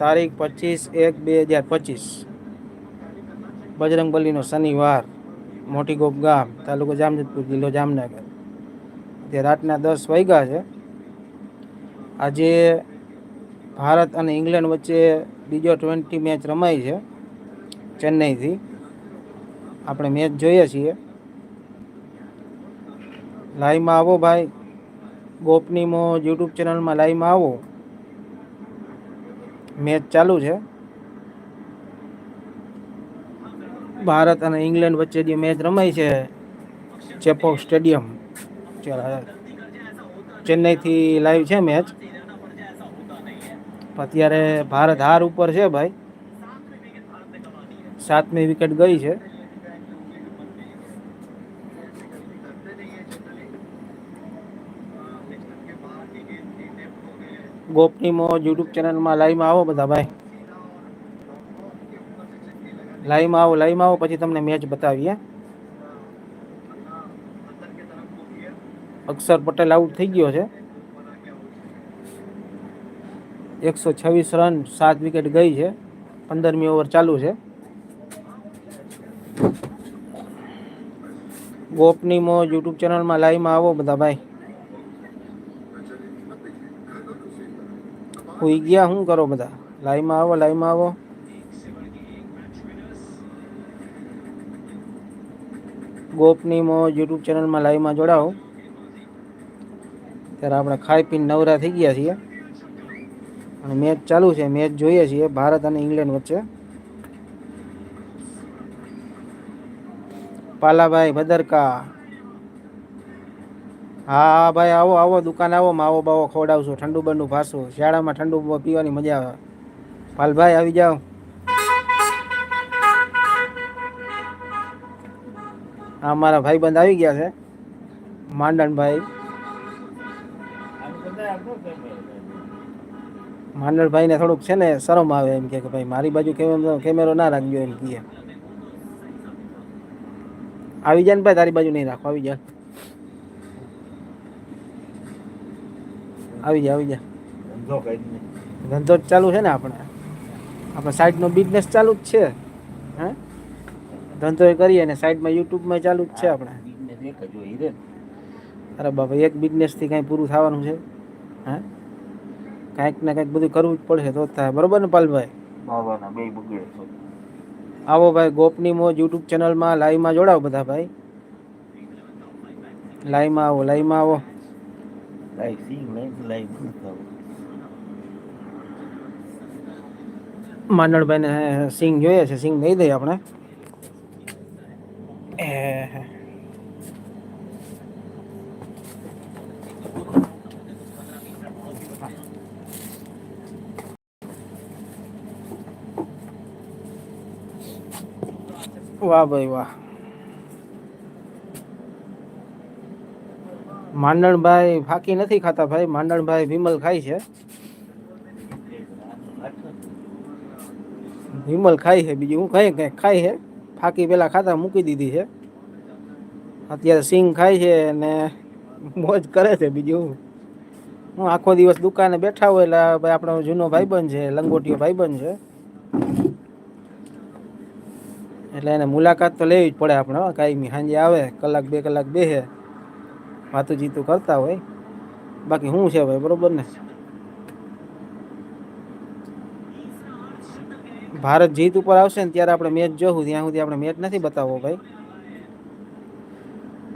તારીખ પચીસ એક બે હજાર પચીસ. બજરંગબલીનો શનિવાર મોટી ગોપ ગામ, તાલુકો જામજતપુર જિલ્લો જામનગર. તે રાતના દસ વાગ્યા છે. આજે ભારત અને ઇંગ્લેન્ડ વચ્ચે બીજો ટ્વેન્ટી મેચ રમાઈ છે, ચેન્નઈથી. આપણે મેચ જોઈએ છીએ. લાઈવમાં આવો ભાઈ. ગોપનીમો યુટ્યુબ ચેનલમાં લાઈવમાં આવો. મેચ ચાલુ છે. ભારત અને ઇંગ્લેન્ડ વચ્ચે જે મેચ રમાઈ છે ચેપોક સ્ટેડિયમ. ચેન્નઈથી લાઈવ છે મેચ. અત્યારે ભારત હાર ઉપર છે ભાઈ. સાતમી વિકેટ ગઈ છે. ગોપનીમો યુટ્યુબ ચેનલમાં લાઈવમાં આવો બધા ભાઈ. લાઈવમાં આવો લાઈવમાં આવો, પછી તમને મેચ બતાવીએ. અક્ષર પટેલ આઉટ થઈ ગયો છે. એકસો છવ્વીસ રન સાત વિકેટ ગઈ છે. પંદરમી ઓવર ચાલુ છે. ગોપનીમો યુટ્યુબ ચેનલમાં લાઈવમાં આવો બધા ભાઈ. હુઈ ગયા, શું કરો બધા? લાઈવમાં આવો લાઈવમાં આવો. ગોપનીમો યુટ્યુબ ચેનલમાં લાઈવમાં જોડાવો ત્યારે આપણે ખાઈ પીને નવરા થઈ ગયા છીએ. અને મેચ ચાલુ છે મેચ જોઈએ છીએ, ભારત અને ઇંગ્લેન્ડ વચ્ચે. પાલાભાઈ ભદરકા. હા, ભાઈ, આવો આવો, દુકાન આવો, માવો બાવો ખવડાવશો, ઠંડુ બંડુ ભાસું. શિયાળામાં ઠંડુ પીવાની મજા આવે. પાલભાઈ, આવી જાઓ. હા, મારા ભાઈબંધ આવી ગયા છે. માંડણભાઈ. માંડણભાઈને થોડુંક છે ને શરમ આવે એમ કે કે ભાઈ, મારી બાજુ કેમેરો ના રાખજો એમ કહે. આવી જાય ને ભાઈ, તારી બાજુ નહીં રાખો, આવી જા આવી જા આવી જા. ધંધો જ ચાલુ છે ને આપણે. આપણે સાઈડનો બિઝનેસ ચાલુ જ છે. હે? ધંધો એ કરીએ ને સાઈડમાં યુટ્યુબમાં ચાલુ જ છે આપણે. અરે બાપા એક બિઝનેસથી કાંઈ પૂરું થવાનું છે? હે? કાંઈક ને કાંઈક બધું કરવું જ પડશે તો જ થાય. બરોબર ને પાલભાઈ? આવો ભાઈ ગોપની મોજ યુટ્યુબ ચેનલમાં લાઈવમાં જોડાવો બધા ભાઈ. લાઈવમાં આવો લાઈવમાં આવો. માંડણભાઈને સિંગ જોઈએ છે સિંગ દઈ દઈએ આપણે. વાહ ભાઈ વાહ. માંડણભાઈ ફાકી નથી ખાતા ભાઈ, માંડણભાઈ વિમલ ખાય છે. વિમલ ખાય છે, બીજું હું કઈ કઈ ખાય છે. ફાકી પેલા ખાતા મૂકી દીધી છે. અત્યારે સિંગ ખાય છે ને મોજ કરે છે બીજું હું. આખો દિવસ દુકાને બેઠા હોય એટલે આપણો જૂનો ભાઈબંધ છે લંગોટીઓ ભાઈબંધ છે. એટલે એને મુલાકાત તો લેવી જ પડે આપણે કાંઈ સાંજે આવે, કલાક બે કલાક બેસે વાતું જીતું કરતા હોય. બાકી શું છે ભાઈ, બરોબર ને? ભારત જીત ઉપર આવશે ને ત્યારે આપણે મેચ જોવું ત્યાં સુધી આપણે મેચ નથી બતાવવો ભાઈ.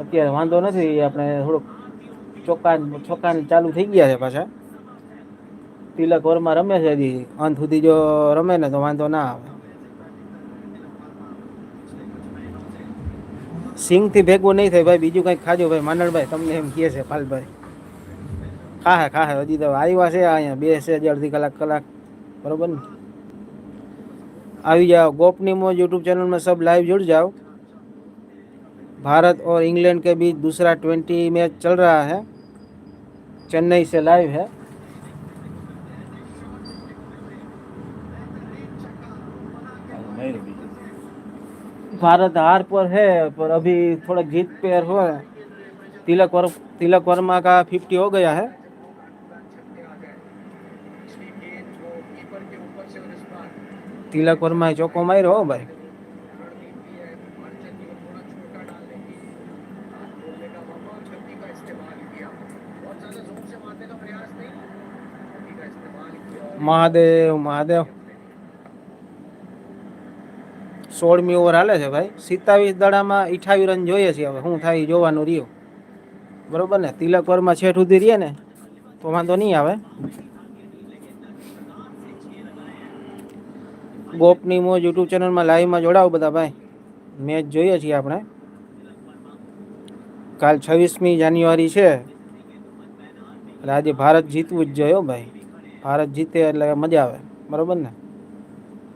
અત્યારે વાંધો નથી આપણે થોડુંક ચોક્કા ચોકાન ચાલુ થઈ ગયા છે પાછા. તિલક ઓવરમાં રમે છે હજી. અંત સુધી જો રમે ને તો વાંધો ના આવે. સિંગ થી ભેગું નહીં થાય ભાઈ બીજું કંઈક ખાજો ભાઈ માંડણભાઈ તમને એમ કહે છે પાલભાઈ ખાહે ખાહે હજી તો આવ્યા છે અહીંયા બે છે હજી અડધી કલાક કલાક બરોબર ને આવી जाओ गोपनी मोज यूट्यूब चैनल में सब लाइव जुड़ जाओ भारत और इंग्लैंड के बीच दूसरा ट्वेंटी मैच चल रहा है चेन्नई से लाइव है भारत हार पर है पर अभी थोड़ा जीत पे हुआ है तिलक वर तिलक वर्मा का फिफ्टी हो गया है તિલક વર્માએ ચોકો માર્યો હો ભાઈ મહાદેવ મહાદેવ સોળમી ઓવર હાલે છે ભાઈ. સિત્તાવીસ દડામાં અઠાવીસ રન જોઈએ છે હવે. શું થાય જોવાનું રહ્યું. બરોબર ને? તિલક વર્મા છેઠ સુધી રહીએ ને, તો વાંધો નહીં આવે. ગોપની મોજ યુટ્યુબ ચેનલમાં લાઈવમાં જોડાવો બધા ભાઈ. મેચ જોઈએ છીએ આપણે. કાલ છવ્વીસમી જાન્યુઆરી છે. એટલે આજે ભારત જીતવું જ જોઈએ ભાઈ. ભારત જીતે એટલે મજા આવે. બરોબર ને?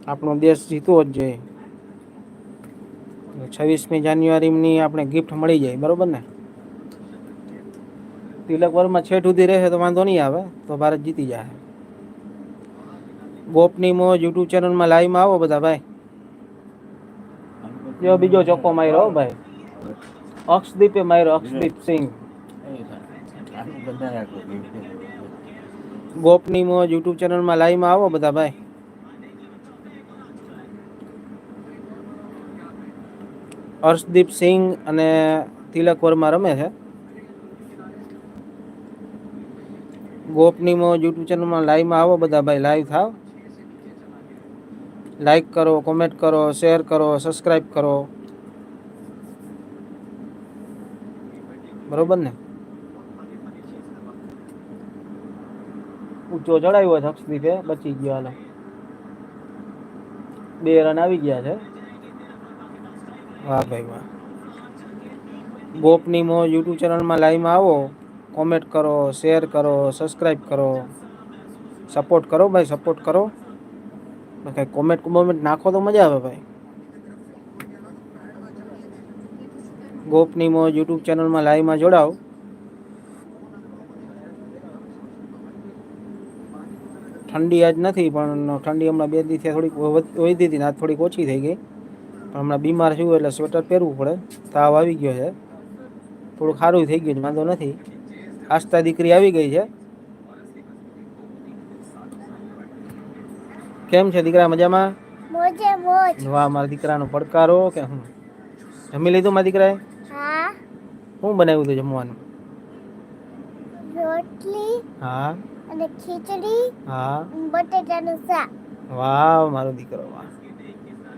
આપણો દેશ જીતવો જ જોઈએ. છવ્વીસમી જાન્યુઆરીની આપણે ગિફ્ટ મળી જાય, બરોબર ને? તિલક વર્મા છેઠ સુધી રહેશે તો વાંધો નહીં આવે, તો ભારત જીતી જાય ગોપની મો યુટ્યુબ ચેનલમાં લાઈવમાં આવો બધા ભાઈ. જો બીજો ચોખ્ખો માર્યો ભાઈ. અક્ષદીપે માર્યો અક્ષદીપ સિંહ. ગોપની મો યુટ્યુબ ચેનલમાં લાઈવમાં આવો બધા ભાઈ. હર્ષદીપ સિંહ અને તિલક વર્મા રમે છે. ગોપનીમો યુટ્યુબ ચેનલમાં લાઈવમાં આવો બધા ભાઈ લાઈવ થાવ. લાઈક કરો કોમેન્ટ કરો શેર કરો સબસ્ક્રાઈબ કરો. બરોબર ને? ઊંચો ચડાવ્યો છે અક્ષદીપે, બચી ગયો હાલ. બે રન આવી ગયા છે. વાહ ભાઈ વાહ. ગોપની મો યુટ્યુબ ચેનલમાં લાઈવમાં આવો. કોમેન્ટ કરો શેર કરો સબસ્ક્રાઈબ કરો. સપોર્ટ કરો ભાઈ સપોર્ટ કરો. કાંઈ કોમેન્ટ કોમેન્ટ નાખો તો મજા આવે ભાઈ. ગોપની મો યુટ્યુબ ચેનલમાં લાઈવમાં જોડાઓ. ઠંડી આજ નથી, પણ ઠંડી હમણાં બે દિવસથી થોડીક વધી હતી ને આજ થોડીક ઓછી થઈ ગઈ. હમણાં બીમાર છું એટલે સ્વેટર પહેરવું પડે. તાવ આવી ગયો છે. થોડું સારું થઈ ગયું વાંધો નથી. આસ્થા દીકરી આવી ગઈ છે. કેમ છે દીકરા મજામાં? વાહ મારા દીકરાનો પડકારો કે હું? જમી લીધું મારા દીકરાએ? હા. શું બનાવ્યું હતું જમવાનું? રોટલી હા. અને ખીચડી હા. બટેટાનું શાક. વાહ મારો દીકરો વાહ.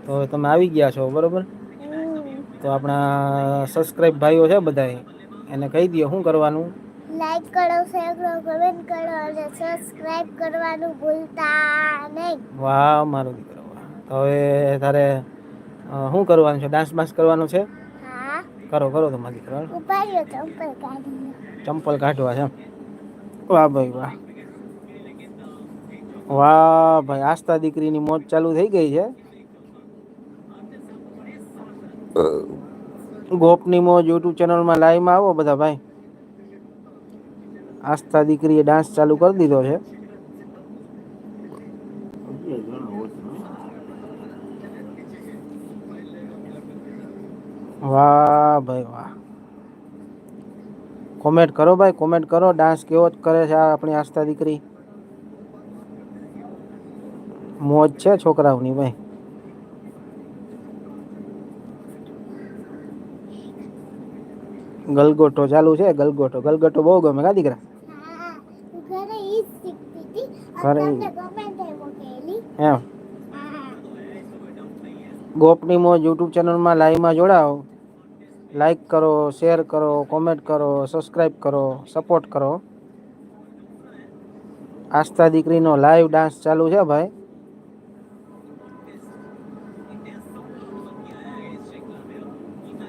તો તમે આવી ગયા છો બરોબર? તો આપણા સબસ્ક્રાઇબ ભાઈઓ છે બધાય એને કહી દઈએ શું કરવાનું? લાઈક કરો શેર કરો કમેન્ટ કરો અને સબસ્ક્રાઇબ કરવાનું ભૂલતા નહીં. વાહ મારો દીકરો તો હવે તારે શું કરવાનું છે? ડાન્સ બાન્સ કરવાનો છે? હા. કરો કરો તો મારા દીકરો ઉપાડ્યો ચંપલ કાઢી ચંપલ કાઢવા છે. વાહ ભાઈ વાહ. વાહ ભાઈ આસ્થા દીકરીની મોજ ચાલુ થઈ ગઈ છે. ગોપની મોજ યુટ્યુબ ચેનલમાં લાઈવમાં આવો બધા ભાઈ. આસ્થા દીકરીએ ડાન્સ ચાલુ કરી દીધો છે. વાહ ભાઈ વાહ. કોમેન્ટ કરો ભાઈ કોમેન્ટ કરો. ડાન્સ કેવો જ કરે છે આ આપણી આસ્થા દીકરી. મોજ છે છોકરાઓની ભાઈ. ગલગોટો ચાલુ છે ગલગોટો. ગલગોટો બહુ ગમે કા દીકરા? ઘરે એમ. ગોપની મોજ યુટ્યુબ ચેનલમાં લાઈવમાં જોડાઓ. લાઈક કરો શેર કરો કોમેન્ટ કરો સબસ્ક્રાઈબ કરો સપોર્ટ કરો. આસ્થા દીકરીનો લાઈવ ડાન્સ ચાલુ છે ભાઈ.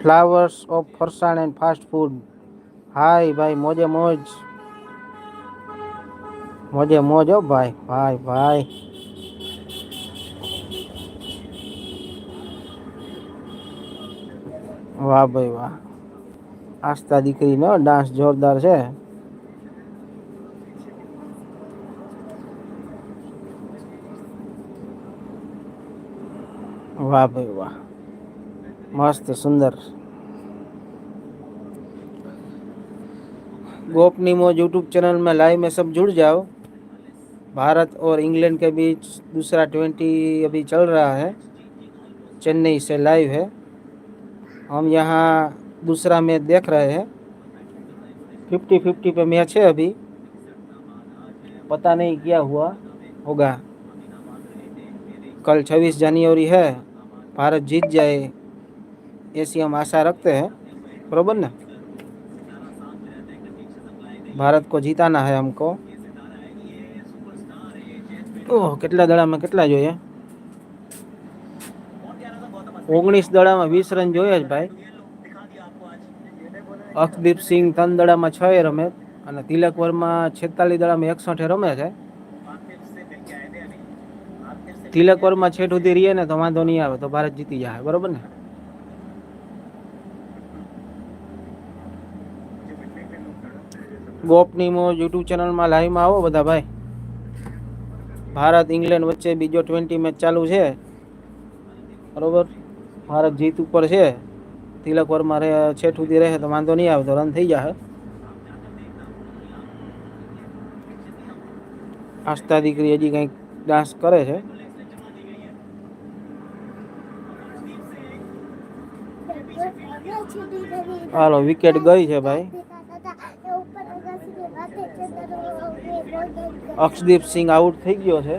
Flowers of Farsan and fast food hi ભાઈ મોજે મોજ મોજે મોજ હો ભાઈ ભાઈ ભાઈ વાહ ભાઈ, વાહ. આસ્થા દીકરીનો ડાન્સ જોરદાર છે. વાહ, ભાઈ, વાહ. મસ્ત સુંદર गोपनी मोज यूट्यूब चैनल में लाइव में सब जुड़ जाओ भारत और इंग्लैंड के बीच दूसरा ट्वेंटी अभी चल रहा है चेन्नई से लाइव है हम यहाँ दूसरा मैच देख रहे हैं फिफ्टी फिफ्टी पे मैच है अभी पता नहीं क्या हुआ होगा कल 26 जनवरी है भारत जीत जाए ऐसी हम आशा रखते हैं बरोबर ना ભારત કો જીતાના હે हमको ઓહ કેટલા દડામાં કેટલા જોઈએ ઓગણીસ દડામાં વીસ રન જોઈએ જ ભાઈ અક્ષદીપ સિંહ ત્રણ દડામાં છ એ રમે અને તિલક વર્મા છેતાલીસ દડામાં એકસઠે રમે છે તિલક વર્મા છેટ સુધી રહીએ ને તો વાંધો નહીં આવે તો ભારત જીતી જાય બરોબર ને ગોપની મોજ યુટ્યુબ ચેનલમાં લાઈવમાં આવો બધા ભાઈ. ભારત, ઇંગ્લેન્ડ વચ્ચે બીજો ટ્વેન્ટી મેચ ચાલુ છે. બરોબર? ભારત જીત ઉપર છે. તિલક વર્મા રહે, છેઠ સુધી રહે, તો વાંધો નહીં આવે, તો રન થઈ જશે આસ્થા દીકરી હજી કંઈક ડાન્સ કરે છે. હાલો વિકેટ ગઈ છે ભાઈ. અક્ષદીપ સિંહ આઉટ થઈ ગયો છે.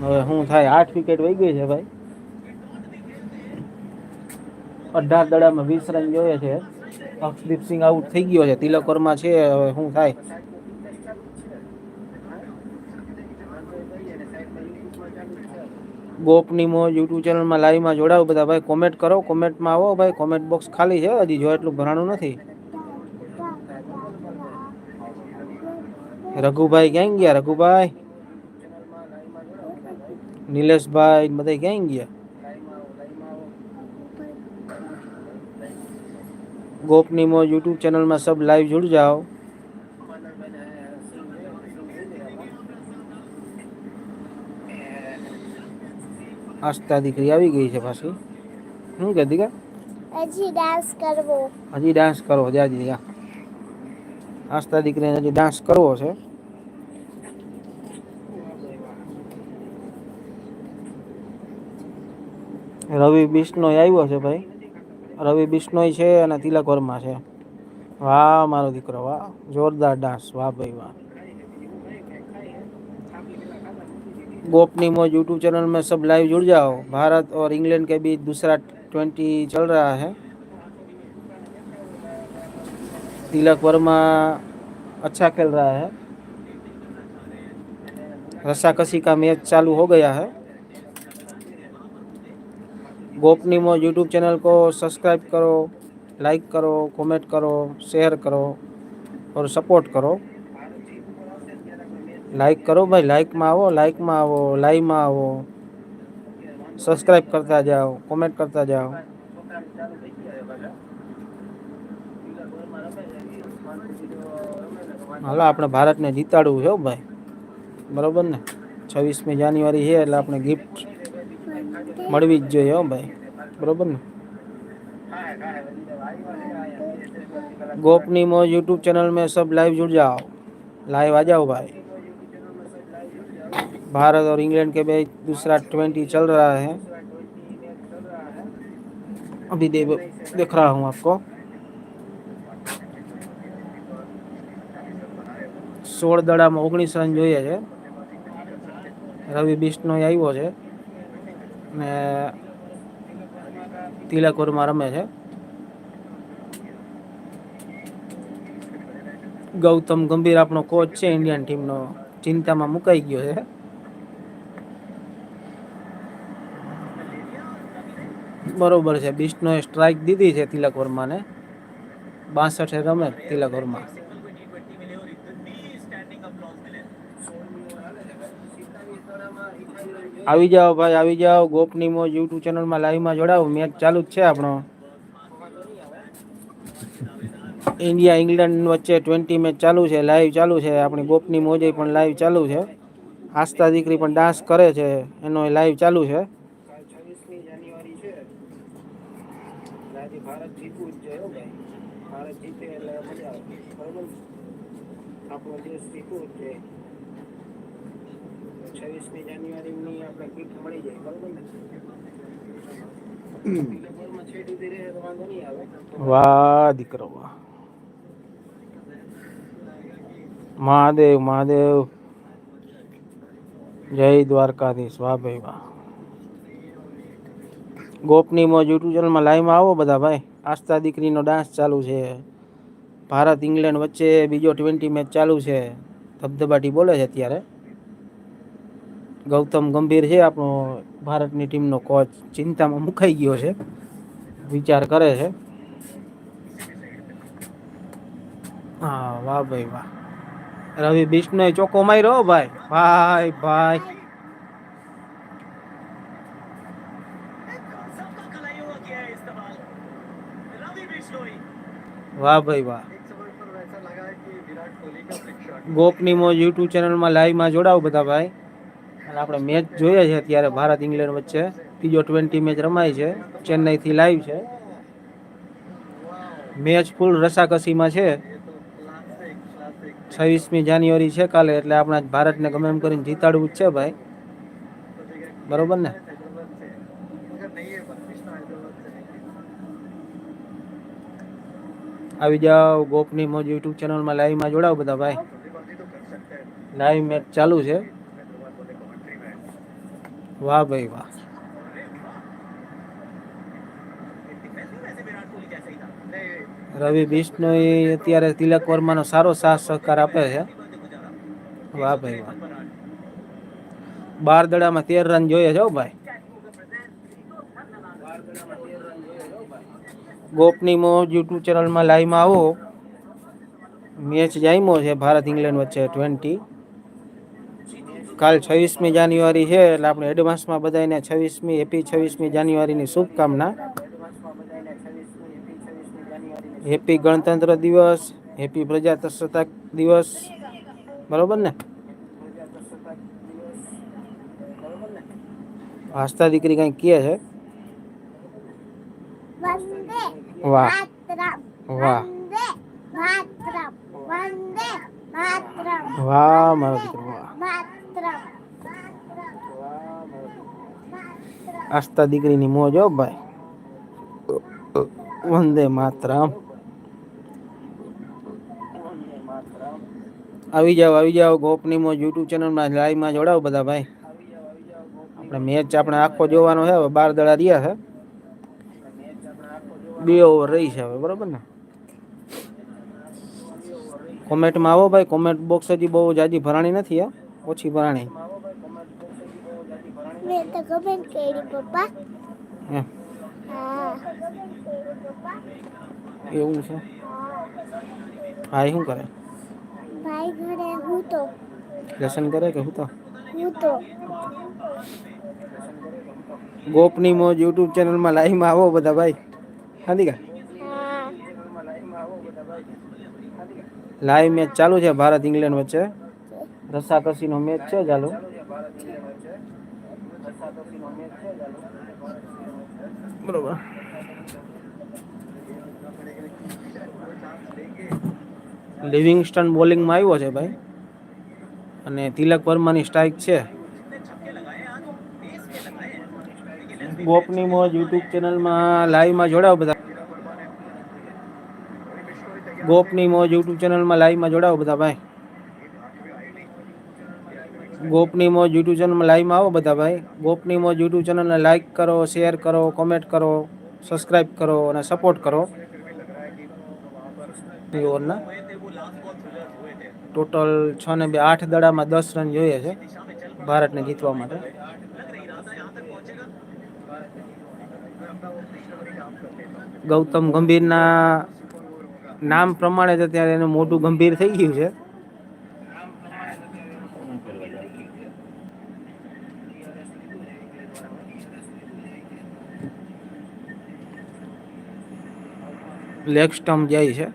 હવે શું થાય આઠ વિકેટ વહી ગઈ છે ભાઈ. અઢાર દડામાં વીસ રન જોઈએ છે. અક્ષદીપ સિંહ આઉટ થઈ ગયો છે. તિલક છે, હવે શું થાય. ગોપની મોજ યુટ્યુબ ચેનલમાં લાઈવમાં જોડાવો બધા. ભાઈ કોમેન્ટ કરો કોમેન્ટમાં આવો ભાઈ. કોમેન્ટ બોક્સ ખાલી છે હજી, જો એટલું ભરાણું નથી. રઘુભાઈ ક્યાં ગયા રઘુભાઈ નિલેશભાઈ બધા ક્યાં ગયા ગોપની મોજ યુટ્યુબ ચેનલમાં સબ લાઈવ जुड़ जाओ આસ્થા દીકરી આવી ગઈ છે પાછી શું કે દીકા હજી ડાન્સ કરવો હજી ડાન્સ કરો જાજી જા આસ્થા દીકરીને હજી ડાન્સ કરવો છે રવિ બિશ્નોય આવ્યો છે ભાઈ રવિ બિશ્નોય છે અને તિલક વર્મા છે વાહ મારો દીકરો વાહ જોરદાર ડાન્સ વાહ ભાઈ વાહ गोपनी मोज यूट्यूब चैनल में सब लाइव जुड़ जाओ भारत और इंग्लैंड के बीच दूसरा ट्वेंटी चल रहा है तिलक वर्मा अच्छा खेल रहा है रस्साकसी का मैच चालू हो गया है गोपनी मोज यूट्यूब चैनल को सब्सक्राइब करो लाइक करो कमेंट करो शेयर करो और सपोर्ट करो લાઈક કરો ભાઈ લાઈકમાં આવો લાઈકમાં આવો લાઈવમાં આવો સબસ્ક્રાઈબ કરતા જાઓ કોમેન્ટ કરતા જાઓ હાલો આપણે ભારતને જીતાડવું છે હો ભાઈ બરોબર ને છવ્વીસમી જાન્યુઆરી છે એટલે આપણે ગિફ્ટ મળવી જ જોઈએ હો ભાઈ બરોબર ને गोपनी मोज यूट्यूब चैनल में सब लाइव जुड़ जाओ लाइव आ जाओ भाई भारत और इंग्लैंड के बीच दूसरा ट्वेंटी चल रहा है अभी दे, देख रहा हूँ आपको સોળ દડામાં ઓગણીસ રન જોઈએ છે રવિ બિશ્નોય આવ્યો છે ને તિલક રમે છે. ગૌતમ ગંભીર આપણો કોચ છે ઇન્ડિયન ટીમનો ચિંતામાં મુકાઈ ગયો છે. બરોબર છે બિસ્ટનોએ સ્ટ્રાઇક દીધી છે તિલક વર્માને. બાસઠે રમે તિલક વર્મા. આવી જાઓ ભાઈ, આવી જાઓ. ગોપની મોજ યુટ્યુબ ચેનલમાં લાઈવમાં જોડાવો મેચ ચાલુ જ છે આપણો. ઇન્ડિયા, ઇંગ્લેન્ડ વચ્ચે ટ્વેન્ટી મેચ ચાલુ છે લાઈવ ચાલુ છે. આપણી ગોપની મોજે પણ લાઈવ ચાલુ છે. આસ્થા દીકરી પણ ડાન્સ કરે છે. એનો લાઈવ ચાલુ છે ભારત જીતવું જ જોઈએ ભારત જીતે એટલે મજા આવે બરોબર આપણો દેશ જીતું જ છે છવ્વીસમી જાન્યુઆરીની આપણે કીટ મળી જાય બરોબર ને? વાહ દીકરો વાહ. મહાદેવ મહાદેવ. જય દ્વારકાધીશ વાહ ભાઈ વાહ. ગોપની મોજ યુટ્યુબ ચેનલમાં લાઈવમાં આવો બધા ભાઈ. આસ્થા દીકરીનો ડાન્સ ચાલુ છે. ભારત ઇંગ્લેન્ડ વચ્ચે બીજો ટ્વેન્ટી મેચ ચાલુ છે. ધબધબાટી બોલે છે અત્યારે. ગૌતમ ગંભીર છે, આપણો ભારતની ટીમનો કોચ ચિંતામાં મુકાઈ ગયો છે, વિચાર કરે છે. હા, વાહ ભાઈ વાહ. રવિ બિષ્ણુ ચોખ્ખો માર્યો ભાઈ. ભાઈ ભાઈ. વાહ ભાઈ વાહ. ગોપની મોજ યુટ્યુબ ચેનલમાં લાઈવમાં જોડાવ બધા ભાઈ. અને આપણે મેચ જોઈએ છે અત્યારે ભારત ઇંગ્લેન્ડ વચ્ચે. ત્રીજો ટ્વેન્ટી મેચ રમાય છે. ચેન્નઈથી લાઈવ છે. મેચ ફૂલ રસાકસીમાં છે. છવ્વીસમી જાન્યુઆરી છે કાલે, એટલે આપણા ભારતને ગમે એમ કરીને જીતાડવું જ છે ભાઈ. બરોબર ને? આવી જાઓ ગોપની મોજ યુટ્યુબ ચેનલમાં લાઈવમાં જોડાવ બધા ભાઈ. લાઈવ મેચ ચાલુ છે. વાહ ભાઈ વાહ. રવિ બિશ્નોઈ અત્યારે તિલક વર્માનો સારો સાથ સહકાર આપે છે. વાહ ભાઈ વાહ. બાર દડામાં તેર રન જોઈએ છે ભાઈ. ગોપની મો યુટ્યુબ ચેનલમાં લાઈવમાં આવો. મેચ જામ્યો છે ભારત ઇંગ્લેન્ડ વચ્ચે ટ્વેન્ટી કાલ છવ્વીસમી જાન્યુઆરી છે એટલે આપણે એડવાન્સમાં બધાને છવ્વીસમી હેપી છવ્વીસમી જાન્યુઆરીની શુભકામના. હેપી ગણતંત્ર દિવસ હેપી પ્રજાસત્તાક દિવસ. બરોબર ને? આસ્થા દીકરી કઈ કહે છે? વાહ. વાહ. વાહ મારો દીકરો વાહ. માતરમ આસ્થા દીકરીની મોજ હો ભાઈ વંદે માતરમ આવી જાઓ આવી જાઓ ગોપની મોજ યુટ્યુબ ચેનલમાં લાઈવમાં જોડાઓ બધા ભાઈ આપણે મેચ આપણે આખો જોવાનો છે હવે બાર દડા રહ્યા છે બે ઓવર રહી છે હવે, બરોબર ને? કોમેન્ટમાં આવો ભાઈ કોમેન્ટ બોક્સ હજી બહુ જાજી ભરાણી નથી, હા. ઓછી ભરાણી. મેં તો કમેન્ટ કરી પપ્પા. એમ હા. એવું છે? ભાઈ શું કરે? ભાઈ ઘરે હું તો. લેસન કરે કે હું તો? હું તો. ગોપની મોજ યુટ્યુબ ચેનલમાં લાઈવમાં આવો બધા ભાઈ. હાથી કા હા. લાઈવ મેચ ચાલુ છે ભારત ઇંગ્લેન્ડ વચ્ચે. રસાકસીનો મેચ છે ચાલો. બરોબર. લિવિંગસ્ટન બોલિંગમાં આવ્યો છે ભાઈ. અને તિલક વર્માની સ્ટ્રાઇક છે. ગોપની મોજ યુટ્યુબ ચેનલમાં લાઈવમાં જોડાવ બધા. ગોપની મોજ યુટ્યુબ ચેનલમાં લાઈવમાં જોડાવો બધા ભાઈ. ગોપની મોજ યુટ્યુબ ચેનલમાં લાઈવમાં આવો બધા ભાઈ. ગોપની મોજ યુટ્યુબ ચેનલને લાઈક કરો શેર કરો કોમેન્ટ કરો સબસ્ક્રાઇબ કરો અને સપોર્ટ કરો. ઓવરના ટોટલ છ ને બે, આઠ દડામાં દસ રન જોઈએ છે ભારતને જીતવા માટે. ગૌતમ ગંભીરના નામ પ્રમાણે તો ત્યારે એનું મોટું ગંભીર થઈ ગયું છે. લેગ સ્ટમ્પ જાય છે.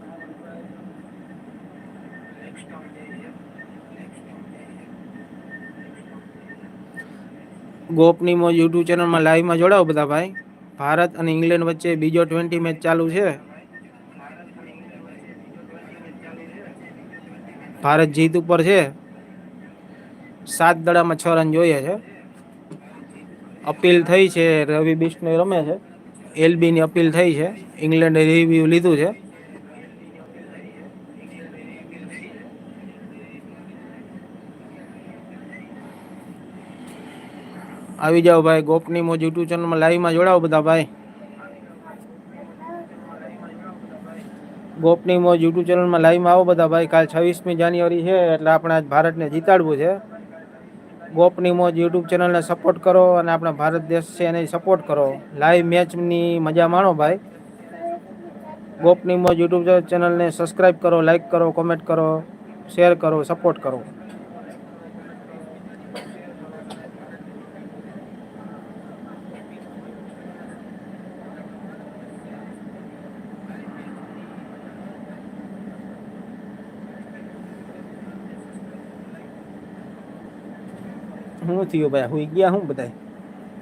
ગોપની મોજ યુટ્યુબ ચેનલમાં લાઈવમાં જોડાઓ બધા ભાઈ. ભારત અને ઇંગ્લેન્ડ વચ્ચે બીજો ટ્વેન્ટી મેચ ચાલુ છે. ભારત જીત ઉપર છે. સાત દડામાં છ રન જોઈએ છે. અપીલ થઈ છે, રવિ બિશ્નોઈ રમે છે. એલબીની અપીલ થઈ છે. ઇંગ્લેન્ડે રિવ્યુ લીધું છે. આવી જાઓ ભાઈ, ગોપની મોજ યુટ્યુબ ચેનલમાં લાઈવમાં જોડાઓ બધા ભાઈ. ગોપની મોજ યુટ્યુબ ચેનલમાં લાઈવમાં આવો બધા ભાઈ. કાલ છવ્વીસમી જાન્યુઆરી છે, એટલે આપણે આજ ભારતને જીતાડવું છે. ગોપની મોજ યુટ્યુબ ચેનલને સપોર્ટ કરો અને આપણા ભારત દેશ છે એને સપોર્ટ કરો. લાઈવ મેચની મજા માણો ભાઈ. ગોપની મોજ યુટ્યુબ ચેનલને સબસ્ક્રાઈબ કરો લાઈક કરો કોમેન્ટ કરો શેર કરો સપોર્ટ કરો શું થયું ભાઈ, હુઈ ગયા હું બધા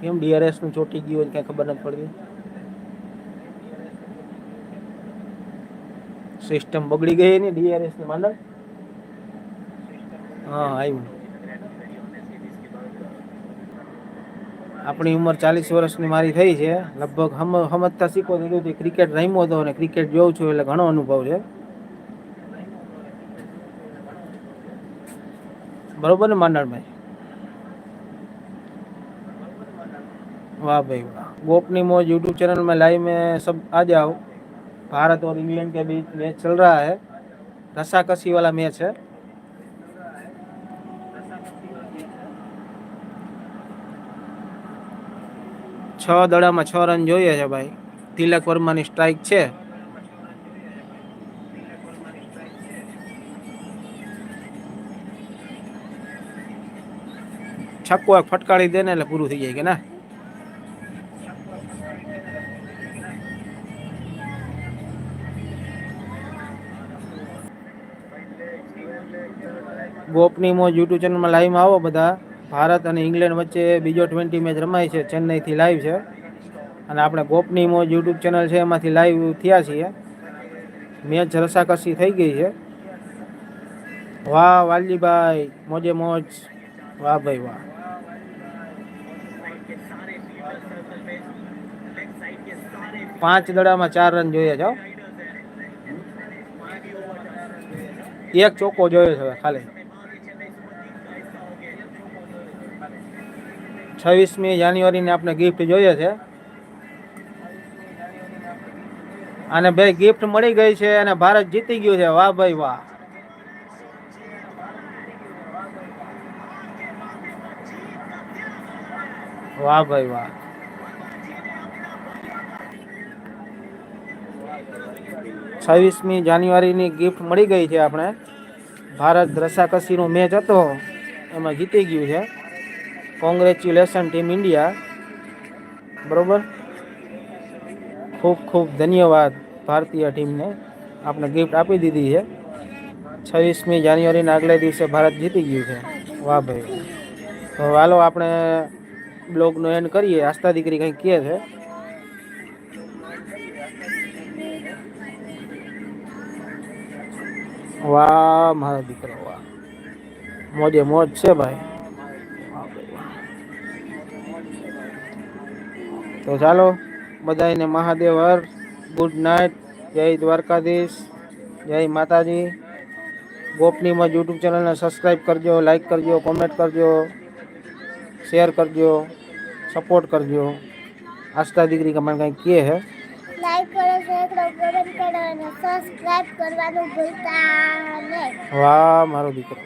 કેમ ડીઆરએસનું ચોટી ગયું કઈ ખબર નથી પડતી? સિસ્ટમ બગડી ગઈ ને ડીઆરએસની માંડળ હા આવ્યું આપણી ઉંમર ચાલીસ વર્ષની મારી થઈ છે. લગભગ હમ સમજતા શીખો દીધું ક્રિકેટ રમ્યો હતો અને ક્રિકેટ જોઉં છું એટલે ઘણો અનુભવ છે. બરોબર ને માંડળભાઈ वाह भाई वाह गोपनी मौज यूट्यूब चैनल में लाइव में सब आ जाओ भारत और इंग्लैंड के बीच मैच चल रहा है रसाकसी वाला मैच है છ દડામાં છ રન જોઈએ છે ભાઈ તિલક વર્માની સ્ટ્રાઇક છે છક્કો એક ફટકારી દે ને એટલે પૂરું થઈ જાય કે ના ગોપની મોજ યુટ્યુબ ચેનલમાં લાઈવમાં આવો બધા. ભારત અને ઇંગ્લેન્ડ વચ્ચે બીજો ટ્વેન્ટી મેચ રમાય છે. ચેન્નઈથી લાઈવ છે. અને આપણે ગોપની મોજ યુટ્યુબ ચેનલ છે, એમાંથી લાઈવ થયા છીએ. મેચ રસાકસી થઈ ગઈ છે. વાહ વાલજીભાઈ મોજે મોજ. વાહ ભાઈ, વાહ. પાંચ દડામાં ચાર રન જોઈએ છે એક ચોખ્ખો જોયો છે ખાલી. છવ્વીસમી જાન્યુઆરીની આપણે ગિફ્ટ જોઈએ છે. અને ભાઈ ગિફ્ટ મળી ગઈ છે અને ભારત જીતી ગયું છે. વાહ ભાઈ વાહ. વાહ ભાઈ વાહ. છવ્વીસમી જાન્યુઆરીની ગિફ્ટ મળી ગઈ છે આપણે. ભારત રસાકસીનો મેચ હતો. એમાં જીતી ગયું છે. કોંગ્રેચ્યુલેશન ટીમ ઇન્ડિયા બરોબર? ખૂબ ખૂબ ધન્યવાદ ભારતીય ટીમને. આપણે ગિફ્ટ આપી દીધી છે. છવ્વીસમી જાન્યુઆરીના આગલે દિવસે ભારત જીતી ગયું છે. વાહ ભાઈ. તો હાલો આપણે બ્લોગનો એન્ડ કરીએ. આસ્થા દીકરી કંઈક કહે છે? વાહ, મારા દીકરા, વાહ. મોજે મોજ છે ભાઈ. તો ચાલો બધાને મહાદેવ હર ગુડ નાઇટ જય દ્વારકાધીશ જય માતાજી. ગોપની મજ યુટ્યુબ ચેનલને સબસ્ક્રાઈબ કરજો લાઈક કરજો કોમેન્ટ કરજો શેર કરજો સપોર્ટ કરજો. આસ્થા દીકરી કમાન મને કંઈક કહે હે? લાઈક કરો શેર કરો કમેન્ટ કરો અને સબસ્ક્રાઇબ કરવાનું ભૂલતા નહીં. વાહ મારો દીકરો.